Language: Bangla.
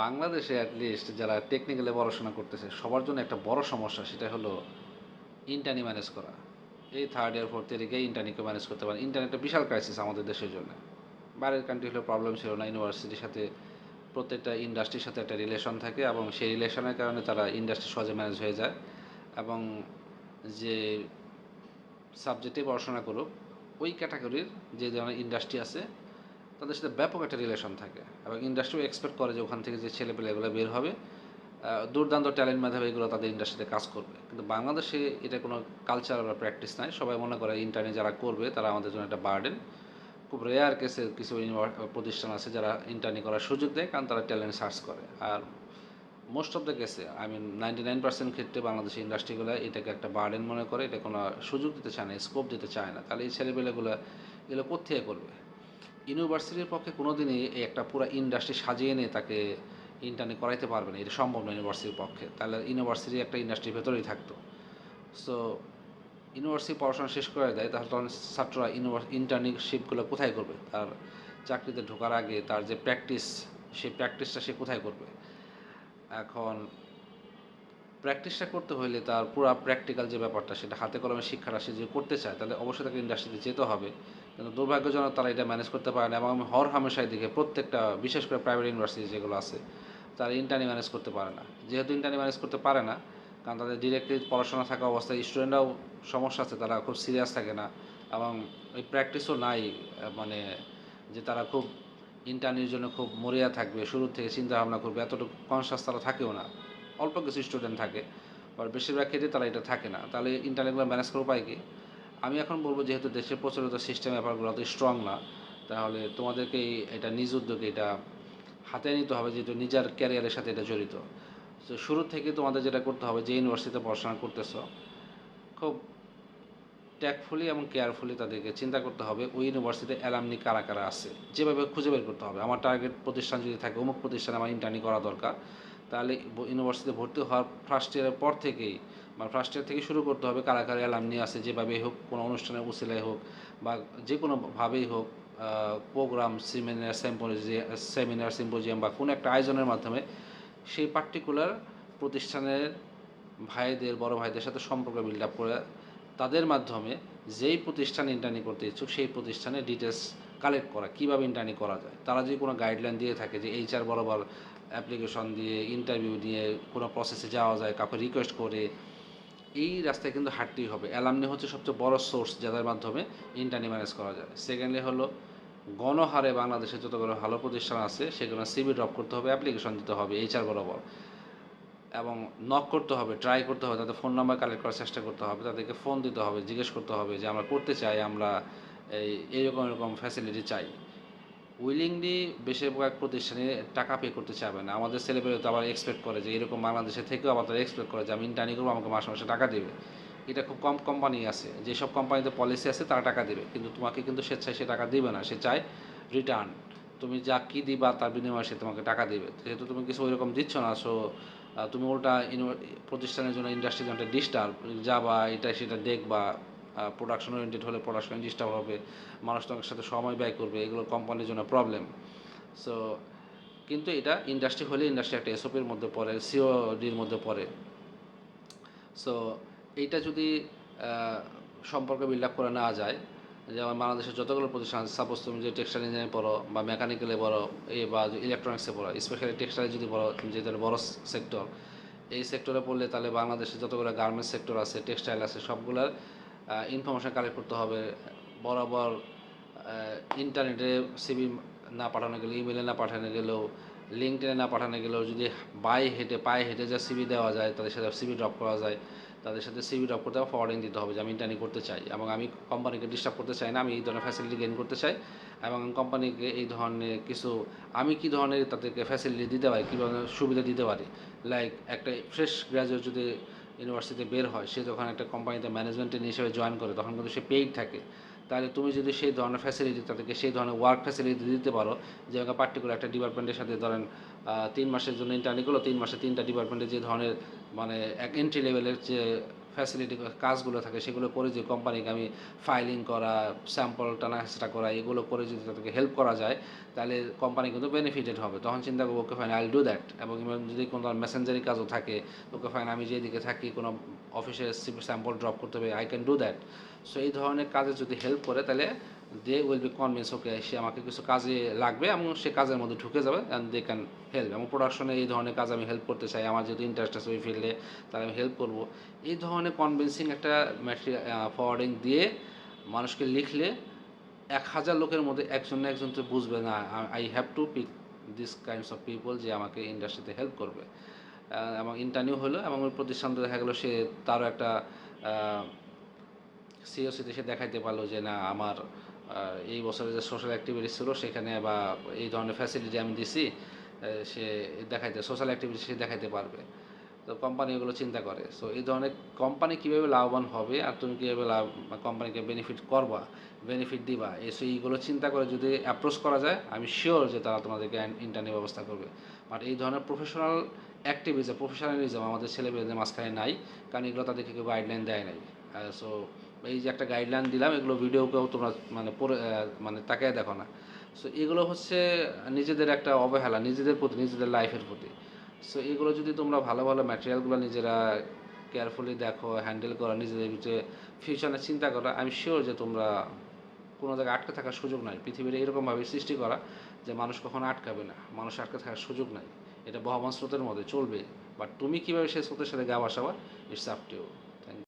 বাংলাদেশে অ্যাটলিস্ট যারা টেকনিক্যালে পড়াশোনা করতেছে, সবার জন্য একটা বড় সমস্যা সেটা হলো ইন্টারনি ম্যানেজ করা। এই থার্ড ইয়ার ফোর্থ ইয়ারে গিয়ে ইন্টারনিকে ম্যানেজ করতে পারে ইন্টারনেটটা বিশাল ক্রাইসিস আমাদের দেশের জন্য। বাইরের কান্ট্রি হলে প্রবলেম ছিল না ইউনিভার্সিটির সাথে প্রত্যেকটা ইন্ডাস্ট্রির সাথে একটা রিলেশন থাকে এবং সেই রিলেশনের কারণে তারা ইন্ডাস্ট্রি সহজে ম্যানেজ হয়ে যায় এবং যে সাবজেক্টে পড়াশোনা করুক, ওই ক্যাটাগরির যে ধরনের ইন্ডাস্ট্রি আছে তাদের সাথে ব্যাপক একটা রিলেশন থাকে এবং ইন্ডাস্ট্রিও এক্সপেক্ট করে যে ওখান থেকে যে ছেলেপেলেগুলো বের হবে দুর্দান্ত ট্যালেন্ট মেধাবে এগুলো তাদের ইন্ডাস্ট্রিতে কাজ করবে। কিন্তু বাংলাদেশে এটা কোনো কালচার বা প্র্যাকটিস নাই। সবাই মনে করে ইন্টারনেট যারা করবে তারা আমাদের জন্য একটা বার্ডেন খুব রেয়ার কেসে কিছু প্রতিষ্ঠান আছে যারা ইন্টারনি করার সুযোগ দেয় কারণ তারা ট্যালেন্ট সার্চ করে। আর মোস্ট অফ দ্য কেসে I mean ninety nine percent ক্ষেত্রে বাংলাদেশের ইন্ডাস্ট্রিগুলো এটাকে একটা বার্ডেন মনে করে, এটা কোনো সুযোগ দিতে চায় না স্কোপ দিতে চায় না। তাহলে এই ছেলেপেলেগুলো এগুলো কোথেকে করবে? ইউনিভার্সিটির পক্ষে কোনো দিনই একটা পুরো ইন্ডাস্ট্রি সাজিয়ে নিয়ে তাকে ইন্টারনি করাইতে পারবে না। এটা সম্ভব না ইউনিভার্সিটির পক্ষে। তাহলে ইউনিভার্সিটি একটা ইন্ডাস্ট্রির ভেতরেই থাকতো। সো ইউনিভার্সিটি পড়াশোনা শেষ করে দেয়, তাহলে তখন ছাত্ররা ইন্টার্নশিপগুলো কোথায় করবে? তার চাকরিতে ঢোকার আগে তার যে প্র্যাকটিস সেই প্র্যাকটিসটা সে কোথায় করবে? এখন প্র্যাকটিসটা করতে হলে তার পুরো প্র্যাকটিক্যাল যে ব্যাপারটা, সেটা হাতে কলমে শিক্ষাটা সে যদি করতে চায়, তাহলে অবশ্যই তাকে ইন্ডাস্ট্রিতে যেতে হবে। কিন্তু দুর্ভাগ্যজনক তারা এটা ম্যানেজ করতে পারে না এবং আমি হর হামেশাই দেখে প্রত্যেকটা, বিশেষ করে প্রাইভেট ইউনিভার্সিটি যেগুলো আছে, তারা ইন্টারনি ম্যানেজ করতে পারে না। যেহেতু ইন্টারনি ম্যানেজ করতে পারে না, কারণ তাদের ডিরেক্টলি পড়াশোনা থাকা অবস্থায় স্টুডেন্টরাও সমস্যা আছে, তারা খুব সিরিয়াস থাকে না এবং ওই প্র্যাকটিসও নাই মানে যে তারা খুব ইন্টারনির জন্য খুব মরিয়া থাকবে শুরু থেকে চিন্তা ভাবনা করবে, এতটুকু কনসাস তারা থাকেও না। অল্প কিছু স্টুডেন্ট থাকে আর বেশিরভাগ ক্ষেত্রে তারা এটা থাকে না। তাহলে ইন্টারনেটগুলো ম্যানেজ করার উপায় কি? আমি এখন বলব যেহেতু দেশের প্রচলিত সিস্টেম ব্যাপারগুলো অত স্ট্রং না, তাহলে তোমাদেরকে এই- এটা নিজ উদ্যোগে এটা হাতে নিতে হবে যেহেতু নিজের ক্যারিয়ারের সাথে এটা জড়িত। তো শুরু থেকে তোমাদের যেটা করতে হবে, যে ইউনিভার্সিটিতে পড়াশোনা করতেছো, খুব ট্যাকফুলি এবং কেয়ারফুলি তাদেরকে চিন্তা করতে হবে, ওই ইউনিভার্সিটিতে অ্যালামনি কারা কারা আছে, যেভাবে খুঁজে বের করতে হবে। আমার টার্গেট প্রতিষ্ঠান যদি থাকে, অমুক প্রতিষ্ঠানে আমার ইন্টার্নি করা দরকার, তাহলে ইউনিভার্সিটিতে ভর্তি হওয়ার ফার্স্ট ইয়ারের পর থেকেই বা ফার্স্ট ইয়ার থেকে শুরু করতে হবে কারা কারা অ্যালামনি আছে যেভাবেই হোক, কোনো অনুষ্ঠানের উসিলায় হোক বা যে কোনোভাবেই হোক program seminar symposium seminar symposium বা কোনো একটা আয়োজনের মাধ্যমে সেই পার্টিকুলার প্রতিষ্ঠানের ভাইদের, বড় ভাইদের সাথে সম্পর্ক বিল্ড আপ করে তাদের মাধ্যমে যেই প্রতিষ্ঠান ইন্টার্নি করতে ইচ্ছুক সেই প্রতিষ্ঠানের ডিটেলস কালেক্ট করা, কীভাবে ইন্টার্নি করা যায়। তারা যদি কোনো গাইডলাইন দিয়ে থাকে যে এইচআর বরাবর অ্যাপ্লিকেশন দিয়ে ইন্টারভিউ দিয়ে কোনো প্রসেসে যাওয়া যায়, কাউকে রিকোয়েস্ট করে এই রাস্তায় কিন্তু হাঁটতেই হবে। অ্যালামনি হচ্ছে সবচেয়ে বড় সোর্স যাদের মাধ্যমে ইন্টারনি ম্যানেজ করা যায়। সেকেন্ডলি হলো, গণহারে বাংলাদেশে যতগুলো ভালো প্রতিষ্ঠান আছে, সেগুলো সিবি ড্রপ করতে হবে অ্যাপ্লিকেশন দিতে হবে এইচআর বরাবর। এবং নক করতে হবে ট্রাই করতে হবে, তাদের ফোন নাম্বার কালেক্ট করার চেষ্টা করতে হবে, তাদেরকে ফোন দিতে হবে, জিজ্ঞেস করতে হবে যে আমরা করতে চাই, আমরা এই, এইরকম এরকম ফ্যাসিলিটি চাই। উইলিংলি বেশিরভাগ প্রতিষ্ঠানে টাকা পে করতে চাবে না। আমাদের ছেলেপেলে তো আবার এক্সপেক্ট করে যে এরকম বাংলাদেশে থেকেও আবার তারা এক্সপেক্ট করে যে আমি ইন্টার্নি করব, আমাকে মাসে মাসে টাকা দেবে। এটা খুব কম কোম্পানি আছে। যেসব কোম্পানিতে পলিসি আছে তারা টাকা দেবে। কিন্তু তোমাকে কিন্তু স্বেচ্ছায় সে টাকা দেবে না, সে চায় রিটার্ন তুমি যা কী দিবা তার বিনিময়ে সে তোমাকে টাকা দেবে। যেহেতু তুমি কিছু ওইরকম দিচ্ছ না সো তুমি ওটা প্রতিষ্ঠানের জন্য ইন্ডাস্ট্রির জন্য একটা ডিস্টার্ব যাবা, এটা সেটা দেখবা। প্রোডাকশন ওরিয়েন্টেড হলে প্রোডাকশন ডিস্টার্ব হবে, মানুষ তোমার সাথে সময় ব্যয় করবে, এগুলো কোম্পানির জন্য প্রবলেম সো কিন্তু এটা ইন্ডাস্ট্রি হলে ইন্ডাস্ট্রি একটা এসওপির মধ্যে পড়ে সিওডির মধ্যে পড়ে। সো এইটা যদি সম্পর্ক বিল্ড আপ করে নেওয়া যায়, যেমন বাংলাদেশের যতগুলো প্রতিষ্ঠান সাপোজ তুমি যে টেক্সটাইল ইঞ্জিনিয়ারিং পড়ো বা মেকানিক্যালে পড়ো এই বা ইলেকট্রনিক্সে পড়ো স্পেশালি টেক্সটাইল যদি পড়ো যেটা বড় সেক্টর এই সেক্টরে পড়লে তাহলে বাংলাদেশে যতগুলো গার্মেন্টস সেক্টর আছে টেক্সটাইল আছে, সবগুলোর ইনফরমেশন কালেক্ট করতে হবে। বরাবর ইন্টারনেটে সিবি না পাঠানো গেলে ইমেলে না পাঠানো গেলেও লিঙ্কডইনে না পাঠানো গেলেও যদি বাই হেঁটে, পায়ে হেঁটে যা সিবি দেওয়া যায়, তাদের সাথে সিবি ড্রপ করা যায়, তাদের সাথে সিবি ড্রপ করতে হবে ফরওয়ার্ডিং দিতে হবে যে আমি ইন্টারনি করতে চাই এবং আমি কোম্পানিকে ডিস্টার্ব করতে চাই না, আমি এই ধরনের ফ্যাসিলিটি গেইন করতে চাই এবং কোম্পানিকে এই ধরনের কিছু, আমি কি ধরনের তাদেরকে ফ্যাসিলিটি দিতে পারি, কী ধরনের সুবিধা দিতে পারি? লাইক একটা ফ্রেশ গ্র্যাজুয়েট যদি ইউনিভার্সিটিতে বের হয়, সে যখন একটা কোম্পানিতে ম্যানেজমেন্টের হিসেবে জয়েন করে, তখন কিন্তু সে পেইড থাকে। তাহলে তুমি যদি সেই ধরনের ফ্যাসিলিটি তাদেরকে সেই ধরনের ওয়ার্ক ফ্যাসিলিটি দিতে পারো, যে পার্টিকুলার একটা ডিপার্টমেন্টের সাথে ধরেন তিন মাসের জন্য ইন্টার্নি করল, তিন মাসে তিনটা ডিপার্টমেন্টে যে ধরনের মানে এক এন্ট্রি লেভেলের যে ফ্যাসিলিটি কাজগুলো থাকে, সেগুলো করে যে কোম্পানিকে আমি ফাইলিং করা স্যাম্পল টানা করা, এগুলো করে যদি তাদেরকে হেল্প করা যায়, তাহলে কোম্পানি কিন্তু বেনিফিটেড হবে। তখন চিন্তা করব okay fine I'll do that এবং যদি কোনো মেসেঞ্জারি কাজও থাকে ওকে ফাইন আমি যেদিকে থাকি, কোনো অফিসে স্যাম্পল ড্রপ করতে হবে I can do that so এই ধরনের কাজে যদি হেল্প করে, তাহলে they will be convince okay সে আমাকে কিছু কাজে লাগবে এবং সে কাজের মধ্যে ঢুকে যাবে অ্যান্ড দে ক্যান হেল্প এবং প্রোডাকশনে এই ধরনের কাজ আমি হেল্প করতে চাই, আমার যেহেতু ইন্টারেস্ট আছে ওই ফিল্ডে তাহলে আমি হেল্প করব। এই ধরনের কনভিন্সিং একটা ম্যাটেরিয়াল ফরওয়ার্ডিং দিয়ে মানুষকে লিখলে এক হাজার লোকের মধ্যে একজন না একজন তো বুঝবে না I have to pick this kinds of people যে আমাকে ইন্ডাস্ট্রিতে হেল্প করবে। এবং ইন্টারভিউ হলো, এবং ওই প্রতিষ্ঠান দেখা গেলো সে তারও একটা সিওসিতে সে দেখাইতে পারল যে না, আমার এই বছরে যে সোশ্যাল অ্যাক্টিভিটিস ছিল, সেখানে বা এই ধরনের ফ্যাসিলিটি আমি দিছি সে দেখাইতে সোশ্যাল অ্যাক্টিভিটি সে দেখাইতে পারবে। তো কোম্পানি এগুলো চিন্তা করে। সো এই ধরনের কোম্পানি কীভাবে লাভবান হবে আর তুমি কীভাবে লাভ কোম্পানিকে বেনিফিট করবা বেনিফিট দিবা এসে এইগুলো চিন্তা করে যদি অ্যাপ্রোচ করা যায়, আমি শিওর যে তারা তোমাদেরকে ইন্টারনেট ব্যবস্থা করবে। বাট এই ধরনের প্রফেশনাল অ্যাক্টিভিজম প্রফেশনালিজম আমাদের ছেলেমেয়েদের মাঝখানে নাই, কারণ এগুলো তাদেরকে কেউ গাইডলাইন দেয় নাই। সো এই যে একটা গাইডলাইন দিলাম এগুলো ভিডিওকেও তোমরা মানে আহ, মানে তাকায় দেখো না। সো এগুলো হচ্ছে নিজেদের একটা অবহেলা নিজেদের প্রতি নিজেদের লাইফের প্রতি। সো এগুলো যদি তোমরা ভালো ভালো ম্যাটেরিয়ালগুলো নিজেরা কেয়ারফুলি দেখো হ্যান্ডেল করো নিজেদের ভিতরে ফিউচারে চিন্তা করো আমি শিওর যে তোমরা কোনো জায়গায় আটকে থাকার সুযোগ নাই। পৃথিবীর এরকমভাবে সৃষ্টি করা যে মানুষ কখনো আটকাবে না মানুষ আটকে থাকার সুযোগ নাই। এটা বহমান স্রোতের মধ্যে চলবে। বাট তুমি কীভাবে সেই স্রোতের সাথে গা বসাবা ইটস আপ টু